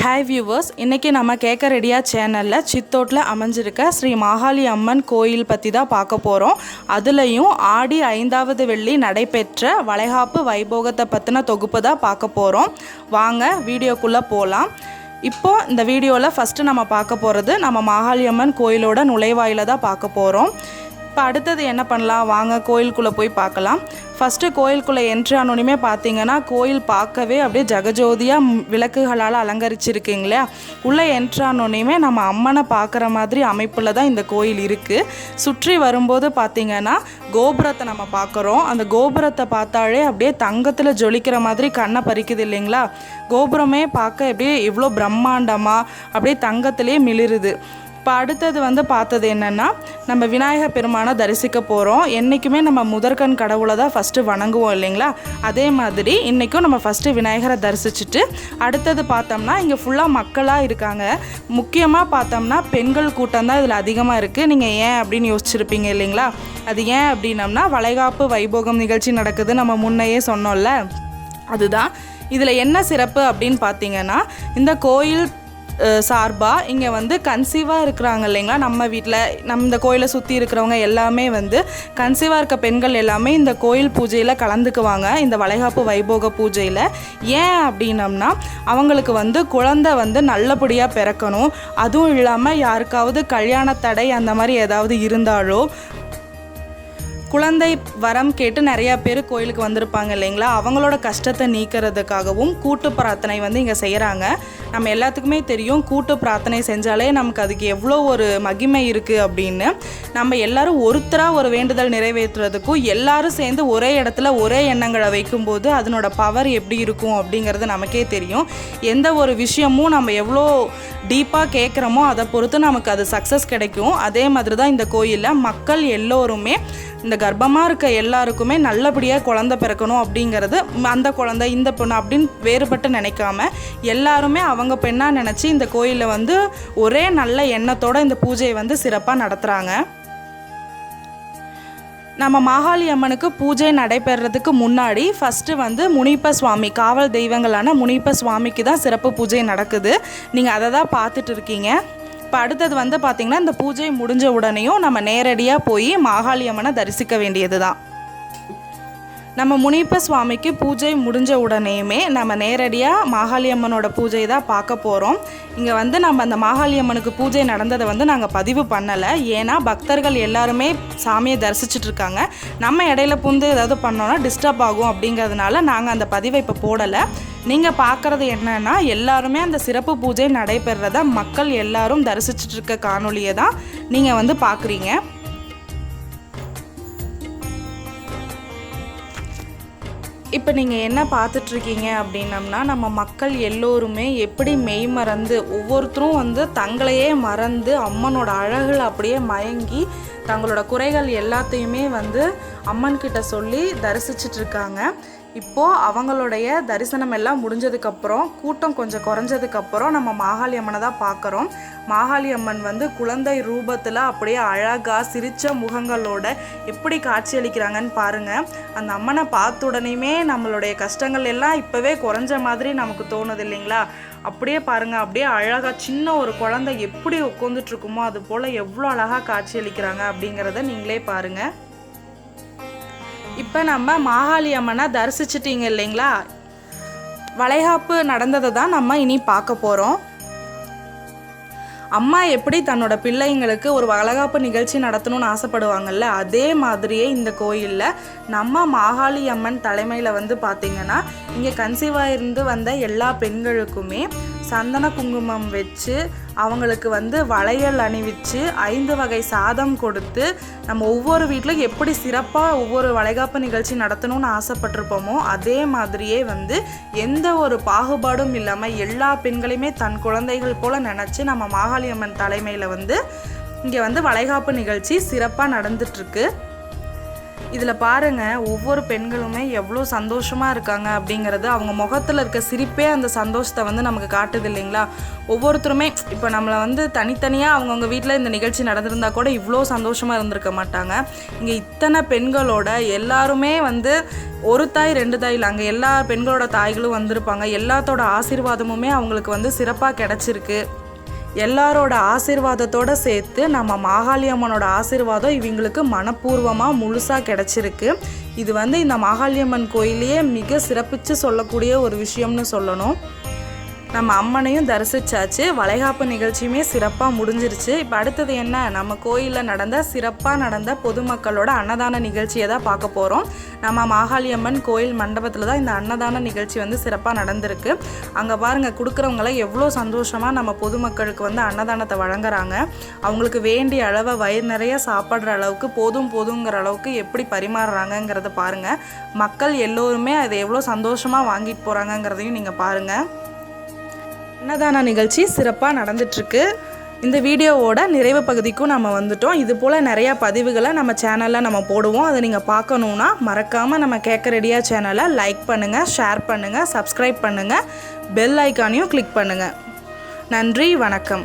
Hi viewers இன்றைக்கி நம்ம கேட்க ரெடியா சேனலில் சித்தோட்டில் அமைஞ்சிருக்க ஸ்ரீ மாகாளி அம்மன் கோயில் பற்றி தான் பார்க்க போகிறோம் அதுலேயும் ஆடி ஐந்தாவது வெள்ளி நடைபெற்ற வளைகாப்பு வைபோகத்தை பற்றின தொகுப்பு தான் பார்க்க போகிறோம் வாங்க வீடியோக்குள்ளே போகலாம் இப்போது இந்த வீடியோவில் ஃபஸ்ட்டு நம்ம பார்க்க போகிறது நம்ம மாகாளி அம்மன் கோயிலோட நுழைவாயில தான் பார்க்க போகிறோம் இப்போ அடுத்தது என்ன பண்ணலாம்? வாங்க கோயிலுக்குள்ளே போய் பார்க்கலாம். ஃபஸ்ட்டு கோயிலுக்குள்ளே என்ட்ரி ஆனோடனே பார்த்தீங்கன்னா கோயில் பார்க்கவே அப்படியே ஜெகஜோதியாக விளக்குகளால் அலங்கரிச்சிருக்குங்களே. உள்ளே என்ட்ரி ஆனோடனே நம்ம அம்மனை பார்க்குற மாதிரி அமைப்பில் தான் இந்த கோயில் இருக்குது சுற்றி வரும்போது பார்த்தீங்கன்னா கோபுரத்தை நம்ம பார்க்குறோம். அந்த கோபுரத்தை பார்த்தாலே அப்படியே தங்கத்தில் ஜொலிக்கிற மாதிரி கண்ணை பறிக்குது இல்லைங்களா? கோபுரமே பார்க்க அப்படியே இவ்வளோ பிரம்மாண்டமாக அப்படியே தங்கத்திலே மிளிருது. இப்போ அடுத்தது வந்து பார்த்தது என்னென்னா நம்ம விநாயகர் பெருமானை தரிசிக்க போகிறோம் என்றைக்குமே நம்ம முதற்கண் கடவுளை தான் ஃபஸ்ட்டு வணங்குவோம் இல்லைங்களா? அதே மாதிரி இன்றைக்கும் நம்ம ஃபஸ்ட்டு விநாயகரை தரிசிச்சுட்டு அடுத்தது பார்த்தோம்னா இங்கே ஃபுல்லாக மக்களாக இருக்காங்க. முக்கியமாக பார்த்தோம்னா பெண்கள் கூட்டம் தான் இதில் அதிகமாக இருக்குது நீங்கள் ஏன் அப்படின்னு யோசிச்சிருப்பீங்க இல்லைங்களா? அது ஏன் அப்படின்னம்னா வளைகாப்பு வைபோகம் நிகழ்ச்சி நடக்குது நம்ம முன்னையே சொன்னோம்ல. அதுதான். இதில் என்ன சிறப்பு அப்படின்னு பார்த்தீங்கன்னா இந்த கோயில் சார்பாக இங்கே வந்து கன்சீவாக இருக்கிறாங்க இல்லைங்களா? நம்ம வீட்டில் நம்ம இந்த கோயிலை சுற்றி இருக்கிறவங்க எல்லாமே வந்து கன்சீவாக இருக்க பெண்கள் எல்லாமே இந்த கோயில் பூஜையில் கலந்துக்குவாங்க. இந்த வளைகாப்பு வைபோக பூஜையில். ஏன் அப்படின்னம்னா அவங்களுக்கு வந்து குழந்தை வந்து நல்லபடியாக பிறக்கணும். அதுவும் இல்லாமல் யாருக்காவது கல்யாண தடை அந்த மாதிரி ஏதாவது இருந்தாலோ குழந்தை வரம் கேட்டு நிறையா பேர் கோயிலுக்கு வந்திருப்பாங்க இல்லைங்களா? அவங்களோட கஷ்டத்தை நீக்கிறதுக்காகவும் கூட்டு பிரார்த்தனை வந்து இங்கே செய்கிறாங்க நம்ம எல்லாத்துக்குமே தெரியும் கூட்டு பிரார்த்தனை செஞ்சாலே நமக்கு அதுக்கு எவ்வளோ ஒரு மகிமை இருக்குது அப்படின்னு. நம்ம எல்லாரும் ஒருத்தராக ஒரு வேண்டுதல் நிறைவேற்றுறதுக்கும் எல்லாரும் சேர்ந்து ஒரே இடத்துல ஒரே எண்ணங்களை வைக்கும்போது அதனோட பவர் எப்படி இருக்கும் அப்படிங்கிறது நமக்கே தெரியும். எந்த ஒரு விஷயமும் நம்ம எவ்வளோ டீப்பாக கேட்குறோமோ அதை பொறுத்து நமக்கு அது சக்ஸஸ் கிடைக்கும். அதே மாதிரி தான் இந்த கோயிலில் மக்கள் எல்லோருமே இந்த கர்ப்பமாக இருக்க எல்லாருக்குமே நல்லபடியாக குழந்தை பிறக்கணும் அப்படிங்கிறது அந்த குழந்தை இந்த பொண்ணு அப்படின்னு வேறுபட்டு நினைக்காம எல்லாருமே அவங்க பெண்ணாக நினச்சி இந்த கோயிலில் வந்து ஒரே நல்ல எண்ணத்தோடு இந்த பூஜையை வந்து சிறப்பாக நடத்துகிறாங்க நம்ம மாகாளி அம்மனுக்கு பூஜை நடைபெறதுக்கு முன்னாடி ஃபஸ்ட்டு வந்து முனிப்ப சுவாமி காவல் தெய்வங்களான முனிப்ப சுவாமிக்கு தான் சிறப்பு பூஜை நடக்குது. நீங்கள் அதை தான் பார்த்துட்டு இருக்கீங்க. இப்போ அடுத்தது வந்து பார்த்திங்கன்னா இந்த பூஜை முடிஞ்ச உடனேயும் நம்ம நேரடியாக போய் மாகாளி அம்மனை தரிசிக்க வேண்டியது தான் நம்ம முனிப்ப சுவாமிக்கு பூஜை முடிஞ்ச உடனேயுமே நம்ம நேரடியாக மாகாளி அம்மனோட பூஜை தான் பார்க்க போகிறோம் இங்கே வந்து நம்ம அந்த மாகாளி அம்மனுக்கு பூஜை நடந்ததை வந்து நாங்கள் பதிவு பண்ணலை. ஏன்னா பக்தர்கள் எல்லாருமே சாமியை தரிசிச்சுட்டு இருக்காங்க. நம்ம இடையில புந்து ஏதாவது பண்ணோன்னா டிஸ்டர்ப் ஆகும் அப்படிங்கிறதுனால நாங்கள் அந்த பதிவை இப்போ போடலை. நீங்கள் பார்க்குறது என்னன்னா எல்லாருமே அந்த சிறப்பு பூஜை நடைபெறத மக்கள் எல்லாரும் தரிசிச்சுட்டு இருக்க காணொலியை தான் நீங்கள் வந்து பார்க்குறீங்க. இப்போ நீங்கள் என்ன பார்த்துட்ருக்கீங்க அப்படின்னம்னா நம்ம மக்கள் எல்லோருமே எப்படி மெய் மறந்து ஒவ்வொருத்தரும் வந்து தங்களையே மறந்து அம்மனோட அழகில் அப்படியே மயங்கி தங்களோட குறைகள் எல்லாத்தையுமே வந்து அம்மன்கிட்ட சொல்லி தரிசிச்சிட்ருக்காங்க. இப்போது அவங்களுடைய தரிசனம் எல்லாம் முடிஞ்சதுக்கப்புறம் கூட்டம் கொஞ்சம் குறைஞ்சதுக்கப்புறம் நம்ம மாகாளி அம்மனை தான் பார்க்குறோம். மாகாளி அம்மன் வந்து குழந்தை ரூபத்தில் அப்படியே அழகாக சிரித்த முகங்களோட எப்படி காட்சியளிக்கிறாங்கன்னு பாருங்கள் அந்த அம்மனை பார்த்த உடனேயுமே நம்மளுடைய கஷ்டங்கள் எல்லாம் இப்போவே குறைஞ்ச மாதிரி நமக்கு தோணுது இல்லைங்களா? அப்படியே பாருங்க அப்படியே அழகாக சின்ன ஒரு குழந்தை எப்படி உட்காந்துட்டு இருக்குமோ அது போல் எவ்வளோ அழகாக காட்சியளிக்கிறாங்க அப்படிங்கிறத நீங்களே பாருங்கள் இப்போ நம்ம மாகாளி அம்மனை தரிசிச்சிட்டிங்க இல்லைங்களா? வளைகாப்பு நடந்ததை தான் நம்ம இனி பார்க்க போகிறோம் அம்மா எப்படி தன்னோட பிள்ளைங்களுக்கு ஒரு வளகாப்பு நிகழ்ச்சி நடத்தணும்னு ஆசைப்படுவாங்கல்ல அதே மாதிரியே இந்த கோயிலில் நம்ம மாகாளி அம்மன் தலைமையில் வந்து பார்த்திங்கன்னா இங்கே கன்சீவாக இருந்து வந்த எல்லா பெண்களுக்குமே சந்தன குங்குமம் வச்சு அவங்களுக்கு வந்து வளையல் அணிவிச்சு ஐந்து வகை சாதம் கொடுத்து நம்ம ஒவ்வொரு வீட்டிலும் எப்படி சிறப்பாக ஒவ்வொரு வளைகாப்பு நிகழ்ச்சி நடத்தணும்னு ஆசைப்பட்டிருப்போமோ அதே மாதிரியே வந்து எந்த ஒரு பாகுபாடும் இல்லாமல் எல்லா பெண்களையுமே தன் குழந்தைகள் போல் நினச்சி நம்ம மாகாளி அம்மன் தலைமையில் வந்து இங்கே வந்து வளைகாப்பு நிகழ்ச்சி சிறப்பாக நடந்துட்டுருக்கு இதில் பாருங்கள் ஒவ்வொரு பெண்களுமே எவ்வளோ சந்தோஷமாக இருக்காங்க அப்படிங்கிறது அவங்க முகத்தில் இருக்க சிரிப்பே அந்த சந்தோஷத்தை வந்து நமக்கு காட்டுது இல்லைங்களா? ஒவ்வொருத்தருமே இப்போ நம்மளை வந்து தனித்தனியாக அவங்கவுங்க வீட்டில் இந்த நிகழ்ச்சி நடந்திருந்தா கூட இவ்வளோ சந்தோஷமாக இருந்திருக்க மாட்டாங்க. இங்கே இத்தனை பெண்களோட எல்லாருமே வந்து ஒரு தாய் ரெண்டு தாய் இல்லை அங்கே எல்லா பெண்களோட தாய்களும் வந்திருப்பாங்க. எல்லாத்தோட ஆசீர்வாதமுமே அவங்களுக்கு வந்து சிறப்பாக கிடச்சிருக்கு. எல்லாரோட ஆசிர்வாதத்தோட சேர்த்து நம்ம மாகாளி அம்மனோட ஆசீர்வாதம் இவங்களுக்கு மனப்பூர்வமாக முழுசாக கிடச்சிருக்கு. இது வந்து இந்த மாகாளியம்மன் கோயிலையே மிக சிறப்பித்து சொல்லக்கூடிய ஒரு விஷயம்னு சொல்லணும். நம்ம அம்மனையும் தரிசிச்சாச்சு. வளைகாப்பு நிகழ்ச்சியுமே சிறப்பாக முடிஞ்சிருச்சு. இப்போ அடுத்தது என்ன? நம்ம கோயிலில் நடந்த சிறப்பாக நடந்த பொதுமக்களோட அன்னதான நிகழ்ச்சியை தான் பார்க்க போகிறோம் நம்ம மாகாளியம்மன் கோயில் மண்டபத்தில் தான் இந்த அன்னதான நிகழ்ச்சி வந்து சிறப்பாக நடந்திருக்கு. அங்கே பாருங்கள் கொடுக்குறவங்களாம் எவ்வளோ சந்தோஷமாக நம்ம பொதுமக்களுக்கு வந்து அன்னதானத்தை வழங்குறாங்க. அவங்களுக்கு வேண்டிய அளவை வயிறு நிறைய சாப்பிட்ற அளவுக்கு போதும் போதுங்கிற அளவுக்கு எப்படி பரிமாறுறாங்கங்கிறத பாருங்கள் மக்கள் எல்லோருமே அதை எவ்வளோ சந்தோஷமாக வாங்கிட்டு போகிறாங்கங்கிறதையும் நீங்கள் பாருங்கள் அன்னதான நிகழ்ச்சி சிறப்பாக நடந்துட்டுருக்கு. இந்த வீடியோவோட நிறைவு பகுதிக்கும் நம்ம வந்துட்டோம். இது போல் நிறையா பதிவுகளை நம்ம சேனலில் நம்ம போடுவோம். அதை நீங்கள் பார்க்கணுன்னா மறக்காமல் நம்ம கேட்க ரெடியாக சேனலை லைக் பண்ணுங்கள் ஷேர் பண்ணுங்கள் சப்ஸ்கிரைப் பண்ணுங்கள் பெல் ஐக்கானையும் கிளிக் பண்ணுங்கள் நன்றி வணக்கம்.